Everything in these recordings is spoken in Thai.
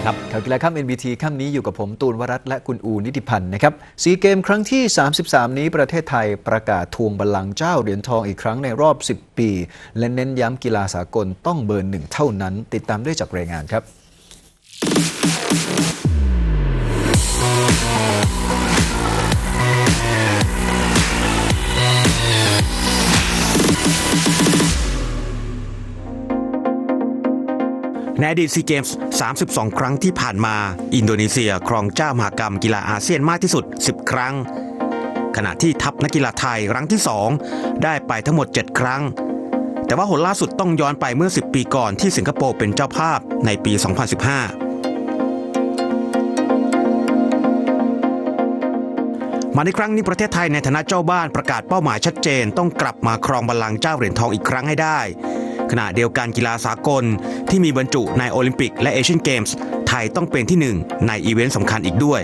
ดีครับข่าวกีฬาข้าม NBT ค่ำนี้อยู่กับผมตูนวรัตและคุณอูนิติพันธ์นะครับซีเกมครั้งที่ 33 นี้ประเทศไทยประกาศทวงบัลลังก์เจ้าเหรียญทองอีกครั้งในรอบ 10 ปี และเน้นย้ำกีฬาสากลต้องเบอร์หนึ่งเท่านั้น ติดตามได้จากรายงานครับ ในอดีตซีเกมส์ 32 ครั้งที่ผ่านมา อินโดนีเซียครองเจ้ามหากรรมกีฬาอาเซียนมากที่สุด 10 ครั้ง ขณะที่ทัพนักกีฬาไทยครั้งที่ 2 ได้ไปทั้งหมด 7 ครั้ง แต่ว่าหนล่าสุดต้องย้อนไปเมื่อ 10 ปีก่อนที่สิงคโปร์เป็นเจ้าภาพในปี 2015มาในครั้งนี้ประเทศไทยในฐานะเจ้าบ้านประกาศเป้าหมายชัดเจน ต้องกลับมาครองบัลลังก์เจ้าเหรียญทองอีกครั้งให้ได้ ขณะเดียวกันกีฬาสากล ที่มีบรรจุในโอลิมปิกและเอเชียนเกมส์ไทยต้องเป็นที่หนึ่งในอีเวนต์สำคัญอีกด้วย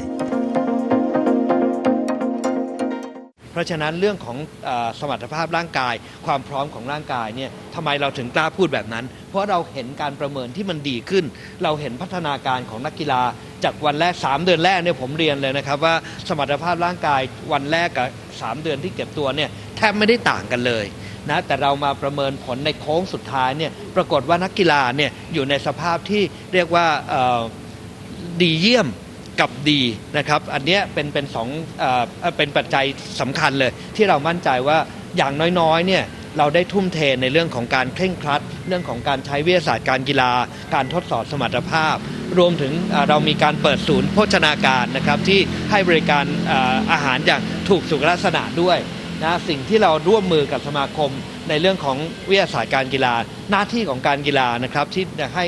เพราะฉะนั้นเรื่องของเออสมรรถภาพร่างกาย ความพร้อมของร่างกายเนี่ยทำไมเราถึงกล้าพูดแบบนั้น เพราะเราเห็นการประเมินที่มันดีขึ้น เราเห็นพัฒนาการของนักกีฬา จากวันแรก 3 เดือนแรกเนี่ยผมเรียนเลยนะครับว่าสมรรถภาพร่างกายวันแรกกับ 3 เดือนที่เก็บตัวเนี่ยแทบไม่ได้ต่างกันเลย นะแต่เรามาประเมินผลในโค้งสุดท้ายเนี่ยปรากฏว่านักกีฬาเนี่ยอยู่ในสภาพที่เรียกว่าดีเยี่ยมกับดีนะครับ อันเนี้ยเป็นเป็นสองเอ่อเป็นปัจจัยสำคัญเลย ที่เรามั่นใจว่าอย่างน้อยๆเนี่ยเราได้ทุ่มเทในเรื่องของการเคร่งครัด เรื่องของการใช้วิทยาศาสตร์การกีฬา การทดสอบสมรรถภาพ รวมถึงเรามีการเปิดศูนย์โภชนาการนะครับที่ให้บริการเอ่ออาหารอย่างถูกสุขลักษณะด้วย นะสิ่งที่เราร่วมมือกับสมาคมในเรื่องของวิทยาศาสตร์การกีฬา หน้าที่ของการกีฬานะครับที่จะให้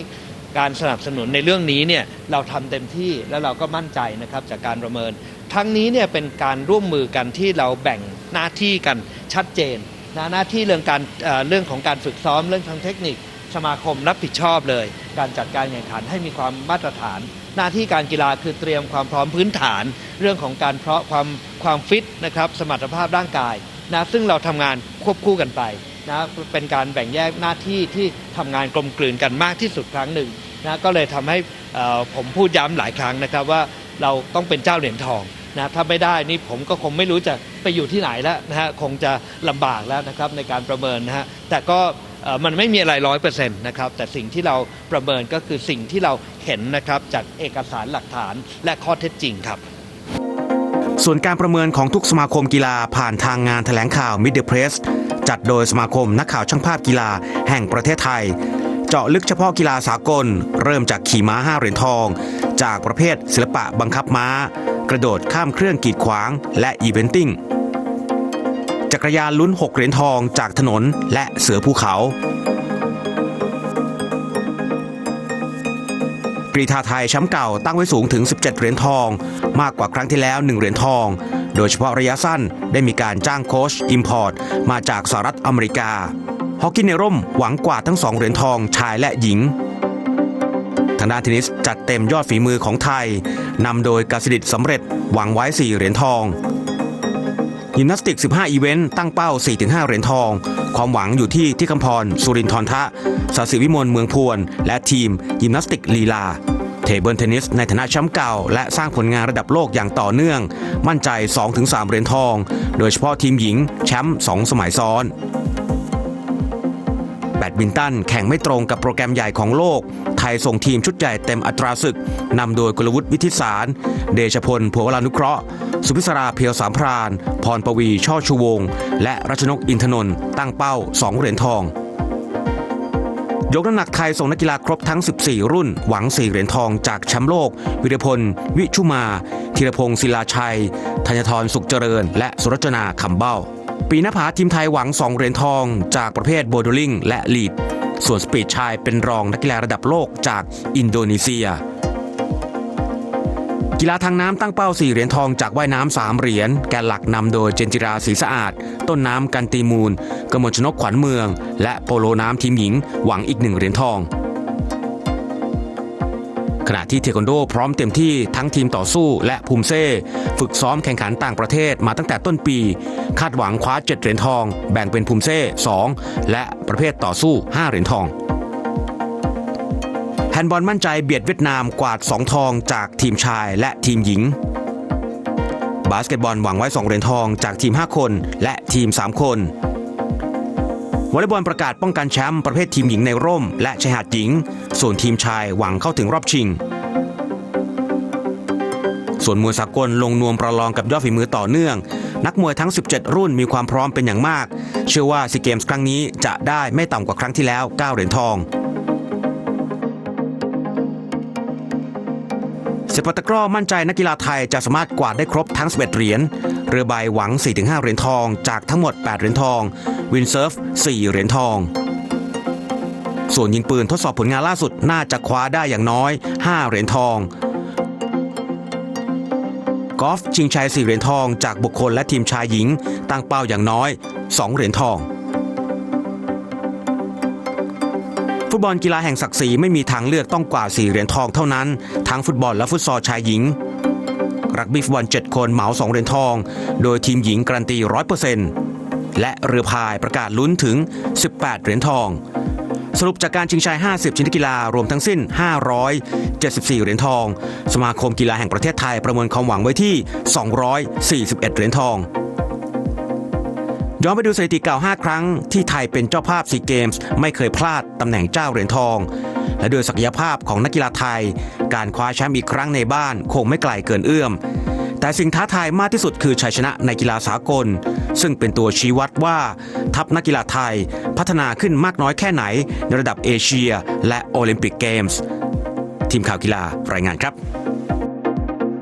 การสนับสนุนในเรื่องนี้เนี่ยเราทำเต็มที่แล้วเราก็มั่นใจนะครับจากการประเมิน ทั้งนี้เนี่ยเป็นการร่วมมือกันที่เราแบ่งหน้าที่กันชัดเจนนะหน้าที่เรื่องการเเรื่องของการฝึกซ้อมเรื่องทางเทคนิค สมาคมรับผิดชอบเลย การจัดการแข่งขันให้มีความมาตรฐาน หน้าที่การกีฬาคือเตรียมความพร้อมพื้นฐาน เรื่องของการเพราะความ ความฟิตนะครับสมรรถภาพร่างกายนะซึ่งเราทำงานควบคู่กันไปนะเป็นการแบ่งแยกหน้าที่ที่ทำงานกลมกลืนกันมากที่สุดครั้งหนึ่งนะก็เลยทำให้ผมพูดย้ำหลายครั้งนะครับว่าเราต้องเป็นเจ้าเหรียญทองนะถ้าไม่ได้นี่ผมก็คงไม่รู้จะไปอยู่ที่ไหนแล้วนะฮะคงจะลำบากแล้วนะครับในการประเมินนะฮะแต่ก็มันไม่มีอะไรร้อยเปอร์เซ็นต์นะครับแต่สิ่งที่เราประเมินก็คือสิ่งที่เราเห็นนะครับจากเอกสารหลักฐานและข้อเท็จจริงครับ ส่วนการประเมินของทุกสมาคมกีฬาผ่านทางงานแถลงข่าว Mid the Press จัดโดยสมาคมนักข่าวช่างภาพกีฬาแห่งประเทศไทย เจาะลึกเฉพาะกีฬาสากล เริ่มจากขี่ม้า5เหรียญทอง จากประเภทศิลปะบังคับม้า กระโดดข้ามเครื่องกีดขวาง และอีเวนติ้งจักรยานลุ้น 6 เหรียญทองจากถนนและเสือภูเขา รีฑาไทยแชมป์เก่าตั้งไว้สูงถึง 17 เหรียญทอง มากกว่าครั้งที่แล้ว 1 เหรียญทอง โดยเฉพาะระยะสั้นได้มีการจ้างโค้ชอิมพอร์ตมาจากสหรัฐอเมริกาฮอกกี้ในร่มหวังกว่าทั้ง 2 เหรียญทองชายและหญิงทางด้านเทนนิสจัดเต็มยอดฝีมือของไทยนำโดยกาสิดิตสำเร็จหวังไว้ 4 เหรียญทอง ยิมนาสติก 15 อีเวนต์ ตั้งเป้า 4-5 เหรียญทอง ความหวังอยู่ที่ที่คำพร สุรินทร์ทะสศิวิมลเมืองพวน และทีม ยิมนาสติกลีลา เทเบิลเทนนิส ในฐานะแชมป์เก่า และสร้างผลงานระดับโลกอย่างต่อเนื่อง มั่นใจ 2-3 เหรียญทอง โดยเฉพาะทีมหญิงแชมป์ 2 สมัยซ้อนแบดมินตันแข่งไม่ตรงกับโปรแกรมใหญ่ของโลก ไทยส่งทีมชุดใหญ่เต็มอัตราศึก นำโดยกลวุฒิวิทิสาร เดชพลผัววรานุเคราะห์ สุพิศราเพียวสามพราน พรปวีช่อชูวงศ์และรัชนกอินทนนท์ตั้งเป้า 2 เหรียญทอง ยกน้ำหนักไทยส่งนักกีฬาครบทั้ง 14 รุ่น หวัง 4 เหรียญทองจากแชมป์โลก วิรพล วิชุมาธีรพงศ์ศิลาชัยธัญทรสุขเจริญ และสุรจนาคำเบ้า ปีนภาทีมไทยหวัง 2 เหรียญทอง จากประเภทโบว์ดลิงและลีดส่วนสปีดชายเป็นรองนักกีฬาระดับโลกจากอินโดนีเซีย กีฬาทางน้ำตั้งเป้า 4 เหรียญทองจากว่ายน้ำ3เหรียญ แกนหลักนำโดยเจนจิราศรีสะอาด ต้นน้ำกันตีมูลกมลชนกขวัญเมือง และโปโลน้ำทีมหญิงหวังอีกหนึ่งเหรียญทอง ขณะที่เทควันโดพร้อมเต็มที่ทั้งทีมต่อสู้และภูมิเซ่ฝึกซ้อมแข่งขันต่างประเทศมาตั้งแต่ต้นปี คาดหวังคว้า 7 เหรียญทอง แบ่งเป็นภูมิเซ่2และประเภทต่อสู้ 5 เหรียญทอง นบอลมั่นใจเบียดเวียดนามกวาด 2 ทองจากทีมชายและทีมหญิง บาสเกตบอลหวังไว้ 2เหรียญทองจากทีม 5 คน และทีม 3 คนวอลเลย์บอลประกาศป้องกันแชมป์ประเภททีมหญิงในร่ม และชายหาดหญิง ส่วนทีมชายหวังเข้าถึงรอบชิง ส่วนมวยสากลลงนวมประลองกับยอดฝีมือต่อเนื่อง นักมวยทั้ง 17 รุ่นมีความพร้อมเป็นอย่างมาก เชื่อว่าซีเกมส์ครั้งนี้จะได้ไม่ต่ำกว่าครั้งที่แล้ว 9 เหรียญทอง เซปตะกร้อมั่นใจนักกีฬาไทยจะสามารถกวาดได้ครบทั้ง 11 เหรียญ เรือใบหวัง 4-5 เหรียญทอง จากทั้งหมด 8 เหรียญทอง วินเซิร์ฟ 4 เหรียญทอง ส่วนยิงปืนทดสอบผลงานล่าสุดน่าจะคว้าได้อย่างน้อย 5 เหรียญทองกอล์ฟชิงชัย 4 เหรียญทอง จากบุคคลและทีมชายหญิง ตั้งเป้าอย่างน้อย 2 เหรียญทอง ฟุตบอลกีฬาแห่งศักดิ์ศรีไม่มีทางเลือกต้องกว่า 4 เหรียญทองเท่านั้น ทั้งฟุตบอลและฟุตซอลชายหญิง รักบี้ฟุตบอล 7 คนเหมา 2 เหรียญทอง โดยทีมหญิงการันตี 100%และเรือพายประกาศลุ้นถึง 18 เหรียญทอง สรุปจากการชิงชัย 50 ชนิดกีฬารวมทั้งสิ้น 574 เหรียญทอง สมาคมกีฬาแห่งประเทศไทยประเมินความหวังไว้ที่ 241 เหรียญทอง ย้อนไปดูสถิติเก่า 5 ครั้งที่ไทยเป็นเจ้าภาพซีเกมส์ไม่เคยพลาดตำแหน่งเจ้าเหรียญทอง และโดยศักยภาพของนักกีฬาไทย การคว้าแชมป์อีกครั้งในบ้านคงไม่ไกลเกินเอื้อม แต่สิ่งท้าทายมากที่สุดคือชัยชนะในกีฬาสากล ซึ่งเป็นตัวชี้วัดว่าทัพนักกีฬาไทยพัฒนาขึ้นมากน้อยแค่ไหนในระดับเอเชีย และโอลิมปิกเกมส์ทีมข่าวกีฬารายงานครับ